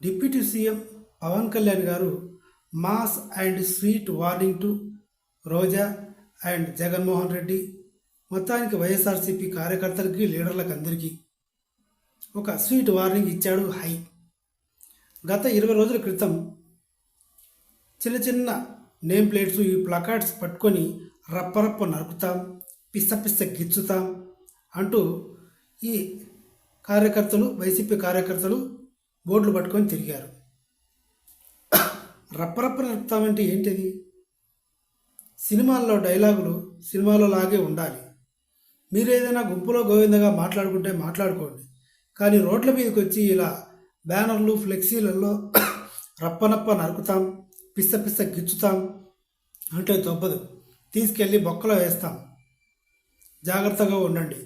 Deputy CM Pawan Kalyan గారు mass and sweet warning to Roja and Jaganmohan Reddy మొత్తానికి వైఎస్ఆర్సీపీ కార్యకర్తలకి లీడర్లకు అందరికీ ఒక స్వీట్ వార్నింగ్ ఇచ్చాడు హై. గత ఇరవై రోజుల క్రితం చిన్న చిన్న నేమ్ ప్లేట్స్ ఈ ప్లకార్డ్స్ పట్టుకొని రప్పరప్ప నరుకుతాం పిస్స పిస్స గిచ్చుతాం అంటూ ఈ కార్యకర్తలు వైసీపీ కార్యకర్తలు బోర్డులు పట్టుకొని తిరిగారు. రప్పరప్ప నరుకుతామంటే ఏంటిది? సినిమాల్లో డైలాగులు సినిమాలో లాగే ఉండాలి. మీరు ఏదైనా గుంపులో గోవిందగా మాట్లాడుకుంటే మాట్లాడుకోండి. కానీ రోడ్ల మీదకి వచ్చి ఇలా బ్యానర్లు ఫ్లెక్సీలలో రప్పనప్ప నరుకుతాం పిస్స పిస్స గిచ్చుతాం అంటే తప్పదు. తీసుకెళ్ళి బొక్కలో వేస్తాం. జాగ్రత్తగా ఉండండి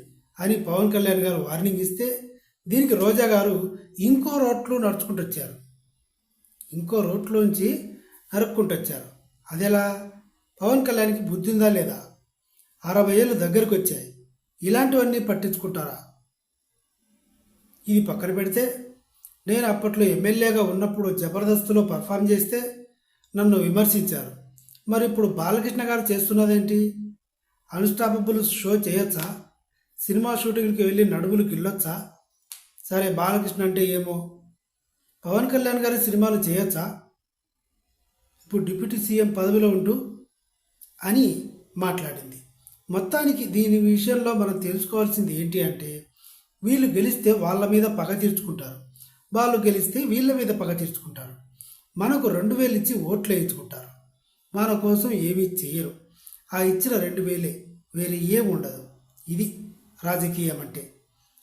అని పవన్ కళ్యాణ్ గారు వార్నింగ్ ఇస్తే దీనికి రోజా గారు ఇంకో రోడ్లు నడుచుకుంటూ వచ్చారు ఇంకో రోడ్లోంచి నరుక్కుంటూ వచ్చారు అదెలా? పవన్ కళ్యాణ్కి బుద్ధి ఉందా లేదా? అరవై ఏళ్ళు దగ్గరికి వచ్చాయి ఇలాంటివన్నీ పట్టించుకుంటారా? ఇది పక్కన పెడితే నేను అప్పట్లో ఎమ్మెల్యేగా ఉన్నప్పుడు జబర్దస్త్లో పర్ఫామ్ చేస్తే నన్ను విమర్శించారు. మరి ఇప్పుడు బాలకృష్ణ గారు చేస్తున్నదేంటి? అన్స్టాపబుల్ షో చేయొచ్చా? సినిమా షూటింగ్కి వెళ్ళి నడుములకు వెళ్ళొచ్చా సరే బాలకృష్ణ అంటే ఏమో? పవన్ కళ్యాణ్ గారి సినిమాలు చేయొచ్చా? ఇప్పుడు డిప్యూటీ సీఎం పదవిలో ఉంటూ అని మాట్లాడింది. మొత్తానికి దీని విషయంలో మనం తెలుసుకోవాల్సింది ఏంటి అంటే వీళ్ళు గెలిస్తే వాళ్ళ మీద పగ తీర్చుకుంటారు. వాళ్ళు గెలిస్తే వీళ్ళ మీద పగ తీర్చుకుంటారు. మనకు రెండు వేలు ఇచ్చి ఓట్లు వేయించుకుంటారు. మన కోసం ఏమీ చేయరు ఆ ఇచ్చిన రెండు వేలే వేరే ఏం ఉండదు. ఇది రాజకీయం అంటే.